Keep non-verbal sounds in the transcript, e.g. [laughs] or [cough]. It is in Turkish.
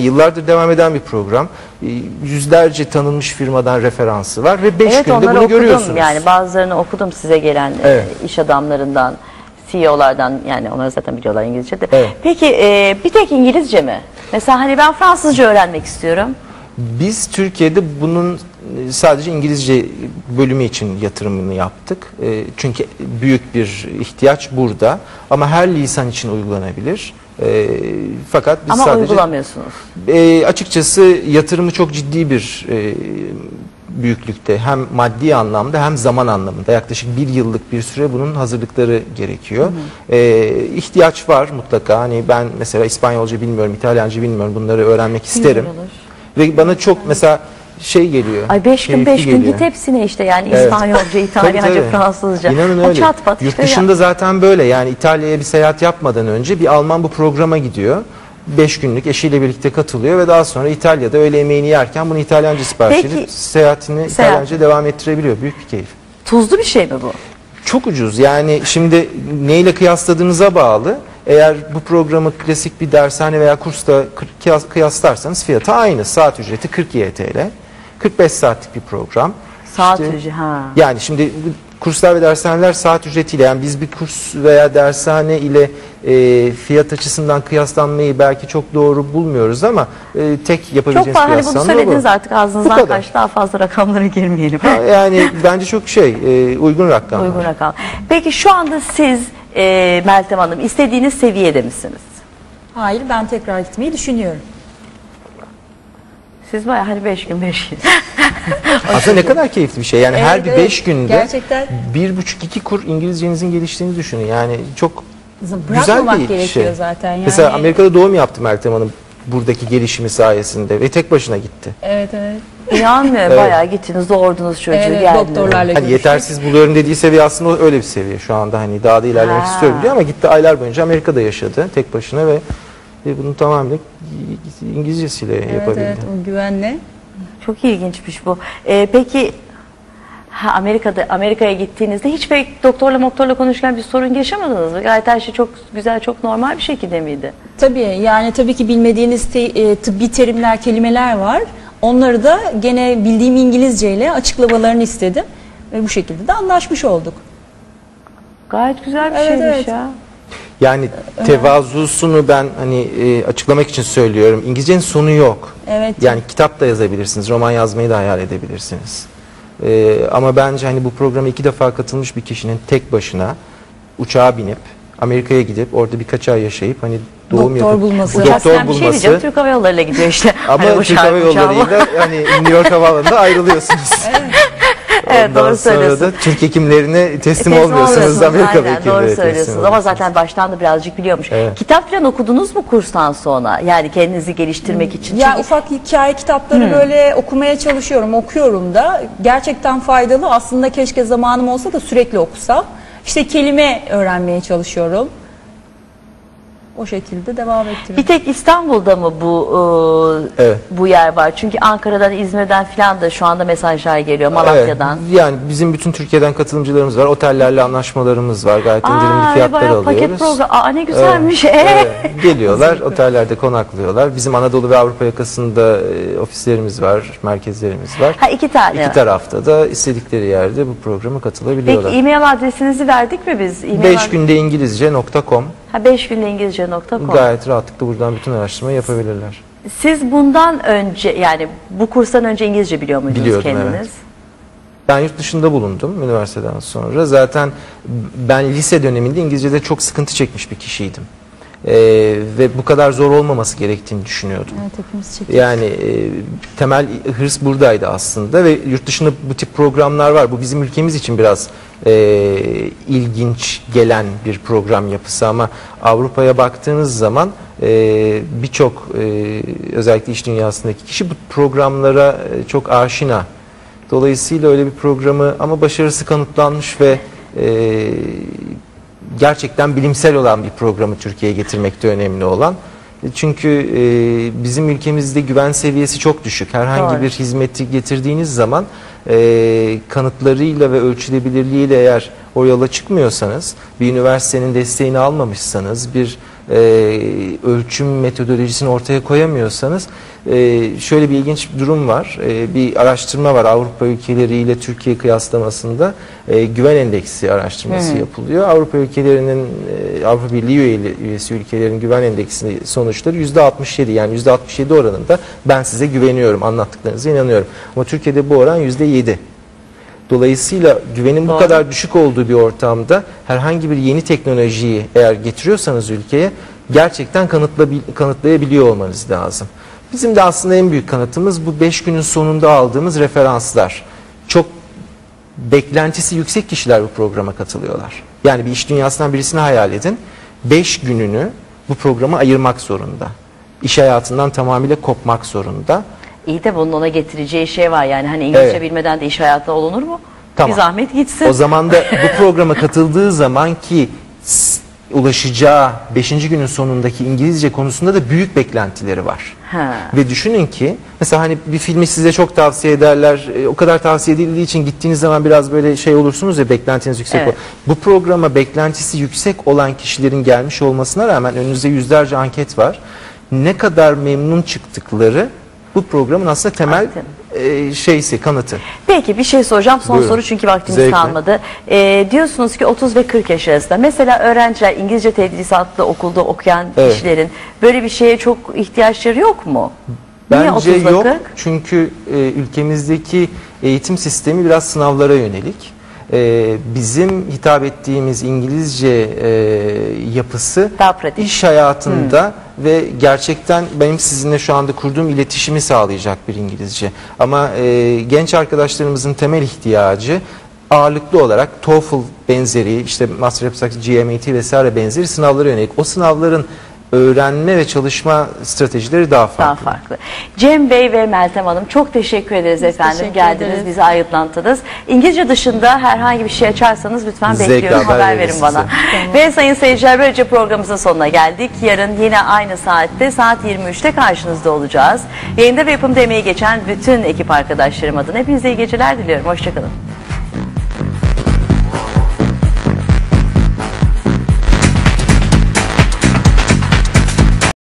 Yıllardır devam eden bir program. Ee, Yüzlerce tanınmış firmadan referansı var ve 5 Evet günde bunu okudum görüyorsunuz. yani bazılarını okudum size gelen e, Evet. iş adamlarından, CEO'lardan yani onları zaten biliyorlar İngilizce de. Evet. Peki e, bir tek İngilizce mi? Mesela hani ben Fransızca öğrenmek istiyorum. Biz Türkiye'de bunun e, sadece İngilizce bölümü için yatırımını yaptık. Çünkü büyük bir ihtiyaç burada. Ama her lisan için uygulanabilir. E, Fakat biz Ama sadece uygulamıyorsunuz. E, açıkçası yatırımı çok ciddi bir e, büyüklükte hem maddi anlamda hem zaman anlamında yaklaşık bir yıllık bir süre bunun hazırlıkları gerekiyor. E, ihtiyaç var mutlaka hani ben mesela İspanyolca bilmiyorum İtalyanca bilmiyorum bunları öğrenmek isterim. Ve bana çok mesela şey geliyor. Ay beş gün beş gün geliyor. git hepsine işte yani Evet. İspanyolca, [laughs] Tabii, İtalyanca, tabii. Fransızca. İnanın öyle. Çat pat Yurt işte ya. dışında zaten böyle yani İtalya'ya bir seyahat yapmadan önce bir Alman bu programa gidiyor. 5 günlük eşiyle birlikte katılıyor ve daha sonra İtalya'da öğle yemeğini yerken bunu İtalyanca sipariş Peki, edip seyahatini seyahat. İtalyanca devam ettirebiliyor. Büyük bir keyif. Tuzlu bir şey mi bu? Çok ucuz yani şimdi neyle kıyasladığınıza bağlı. Eğer bu programı klasik bir dershane veya kursta kıyas- kıyaslarsanız fiyatı aynı. Saat ücreti 40 YTL. 45 saatlik bir program. Saat İşte- ücreti ha. yani şimdi bu kurslar ve dershaneler saat ücretiyle yani biz bir kurs veya dershane ile e, fiyat açısından kıyaslanmayı belki çok doğru bulmuyoruz ama e, tek Çok yapabileceğimiz var hani bunu kıyaslanma söylediniz bu. artık Bu ağzınızdan kaç daha fazla rakamlara girmeyelim. Ha, yani [laughs] bence çok şey e, uygun rakam. Uygun rakam. Peki şu anda siz e, Meltem Hanım istediğiniz seviyede misiniz? Hayır ben tekrar gitmeyi düşünüyorum. Siz bayağı hani 5 gün 5 gün. [laughs] Aslında ne kadar keyifli bir şey. Yani her Evet, bir evet. 5 günde Gerçekten. bir buçuk iki kur İngilizcenizin geliştiğini düşünün. Yani çok Bırakmamak güzel bir gerekiyor şey. zaten. Yani, Mesela Amerika'da doğum yaptı Meltem Hanım buradaki gelişimi sayesinde ve tek başına gitti. Evet evet. İnanmıyor Evet. bayağı gittiniz doğurdunuz çocuğu Evet, geldiniz. doktorlarla Hani yetersiz buluyorum dediği seviye aslında öyle bir seviye şu anda hani daha da ilerlemek Ha. istiyorum diyor ama gitti aylar boyunca Amerika'da yaşadı tek başına ve ve bunu tamamen İngilizcesiyle Evet yapabildi. evet o güvenle. Çok ilginçmiş bu. E, peki ha, Amerika'da Amerika'ya gittiğinizde hiç pek doktorla moktorla konuşurken bir sorun yaşamadınız mı? Gayet her şey çok güzel, çok normal bir şekilde miydi? Tabii yani tabii ki bilmediğiniz te- e, tıbbi terimler, kelimeler var. Onları da gene bildiğim İngilizce ile açıklamalarını istedim. Ve bu şekilde de anlaşmış olduk. Gayet güzel bir Evet, şeymiş evet. ya. Yani tevazusunu ben hani e, açıklamak için söylüyorum. İngilizcenin sonu yok. Evet. Yani kitap da yazabilirsiniz, roman yazmayı da hayal edebilirsiniz. E, ama bence hani bu programa iki defa katılmış bir kişinin tek başına uçağa binip Amerika'ya gidip orada birkaç ay yaşayıp hani doğum Doktor yapıp bulması. doktor falan bir şey diyeceğim. bulması Türk Hava Yolları'yla gidiyor işte. ama Hani Türk Hava. Yolları'yla hani New York Havaalanı'nda ayrılıyorsunuz. Evet, Ondan doğru sonra söylüyorsun. da Türk hekimlerine teslim, Teslim olmuyorsunuz. Amerika aynen, hekimlere Doğru söylüyorsunuz ama zaten baştan da birazcık biliyormuş. Evet. Kitap falan okudunuz mu kurstan sonra? Yani kendinizi geliştirmek için. Ya Çünkü- ufak hikaye kitapları böyle okumaya çalışıyorum, okuyorum da. Gerçekten faydalı. Aslında keşke zamanım olsa da sürekli okusam. İşte kelime öğrenmeye çalışıyorum. O şekilde devam ettiriyorum. Bir tek İstanbul'da mı bu e, Evet. bu yer var? Çünkü Ankara'dan, İzmir'den falan da şu anda mesajlar geliyor. Malatya'dan. Evet, yani bizim bütün Türkiye'den katılımcılarımız var. Otellerle anlaşmalarımız var. Gayet indirimli fiyatlar bayağı alıyoruz. paket program. Aa ne güzelmiş. Evet, Ee? [laughs] evet. Geliyorlar, otellerde konaklıyorlar. Bizim Anadolu ve Avrupa yakasında e, ofislerimiz var, merkezlerimiz var. Ha iki tane. İki tarafta da istedikleri yerde bu programa Peki katılabiliyorlar. e-mail adresinizi verdik mi biz? E-mail 5 ad- günde İngilizce.com Ha 5 günde İngilizce.com. gayet rahatlıkla buradan bütün araştırmayı yapabilirler. Siz bundan önce yani bu kurstan önce İngilizce biliyor muydunuz Biliyordum, kendiniz? evet. Ben yurt dışında bulundum üniversiteden sonra. Zaten ben lise döneminde İngilizce'de çok sıkıntı çekmiş bir kişiydim. Ee, ve bu kadar zor olmaması gerektiğini düşünüyordum. Evet hepimiz çekiyoruz. Yani e, temel hırs buradaydı aslında ve yurt dışında bu tip programlar var. Bu bizim ülkemiz için biraz e, ilginç gelen bir program yapısı ama Avrupa'ya baktığınız zaman e, birçok e, özellikle iş dünyasındaki kişi bu programlara e, çok aşina. Dolayısıyla öyle bir programı ama başarısı kanıtlanmış ve e, gerçekten bilimsel olan bir programı Türkiye'ye getirmekte önemli olan. E, Çünkü e, bizim ülkemizde güven seviyesi çok düşük. Herhangi Doğru. bir hizmeti getirdiğiniz zaman e, kanıtlarıyla ve ölçülebilirliğiyle eğer o yola çıkmıyorsanız, bir üniversitenin desteğini almamışsanız, bir e, ölçüm metodolojisini ortaya koyamıyorsanız e, şöyle bir ilginç bir durum var. E, bir araştırma var Avrupa ülkeleriyle Türkiye kıyaslamasında e, güven endeksi araştırması yapılıyor. Avrupa ülkelerinin e, Avrupa Birliği üyesi ülkelerin güven endeksi sonuçları %67 yani %67 oranında ben size güveniyorum anlattıklarınıza inanıyorum. Ama Türkiye'de bu oran %7. Dolayısıyla güvenin bu Doğru. kadar düşük olduğu bir ortamda herhangi bir yeni teknolojiyi eğer getiriyorsanız ülkeye gerçekten kanıtla- kanıtlayabiliyor olmanız lazım. Bizim de aslında en büyük kanıtımız bu 5 günün sonunda aldığımız referanslar. Çok beklentisi yüksek kişiler bu programa katılıyorlar. Yani bir iş dünyasından birisini hayal edin. 5 gününü bu programa ayırmak zorunda. İş hayatından tamamıyla kopmak zorunda. İyi de bunun ona getireceği şey var yani hani İngilizce Evet. bilmeden de iş hayatına olunur mu? Tamam. Bir zahmet gitsin. O zaman da bu [laughs] programa katıldığı zaman ki s- ulaşacağı 5. günün sonundaki İngilizce konusunda da büyük beklentileri var. Ha. Ve düşünün ki mesela hani bir filmi size çok tavsiye ederler. e, O kadar tavsiye edildiği için gittiğiniz zaman biraz böyle şey olursunuz ya beklentiniz yüksek. Evet. olur. Bu programa beklentisi yüksek olan kişilerin gelmiş olmasına rağmen önünüzde yüzlerce anket var. Ne kadar memnun çıktıkları bu programın aslında temel e, şeysi kanıtı. Peki bir şey soracağım son Buyurun. soru çünkü vaktimiz Zevkle. kalmadı. Ee, diyorsunuz ki 30 ve 40 yaş arasında mesela öğrenciler İngilizce tedrisatlı okulda okuyan Evet. kişilerin böyle bir şeye çok ihtiyaçları yok mu? Niye Bence 30 ve yok 40? çünkü e, ülkemizdeki eğitim sistemi biraz sınavlara yönelik. E, bizim hitap ettiğimiz İngilizce e, yapısı Daha pratik. iş hayatında ve gerçekten benim sizinle şu anda kurduğum iletişimi sağlayacak bir İngilizce. Ama e, genç arkadaşlarımızın temel ihtiyacı ağırlıklı olarak TOEFL benzeri işte Master Yapsak GMAT vesaire benzeri sınavlara yönelik. O sınavların öğrenme ve çalışma stratejileri daha farklı. Daha farklı. Cem Bey ve Meltem Hanım çok teşekkür ederiz efendim. teşekkür Geldiniz, ederiz. bizi aydınlattınız. İngilizce dışında herhangi bir şey açarsanız lütfen Zevkle bekliyorum. haber Haber verin bana. Ve sayın seyirciler böylece programımızın sonuna geldik. Yarın yine aynı saatte saat 23'te karşınızda olacağız. Yayında ve yapımda emeği geçen bütün ekip arkadaşlarım adına hepinize iyi geceler diliyorum. Hoşçakalın.